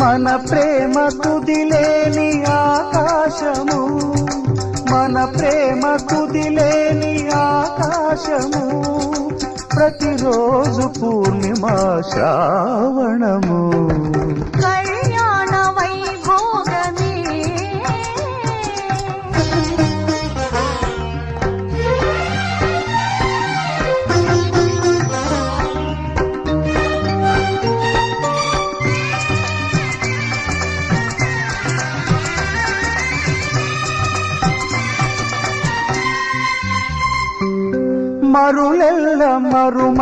మన ప్రేమ తుదిలేని ఆకాశము. మన ప్రేమ తుదిలేని ఆకాశము. ప్రతిరోజు పూర్ణిమ శ్రావణము. மருளெல்லாம் மறும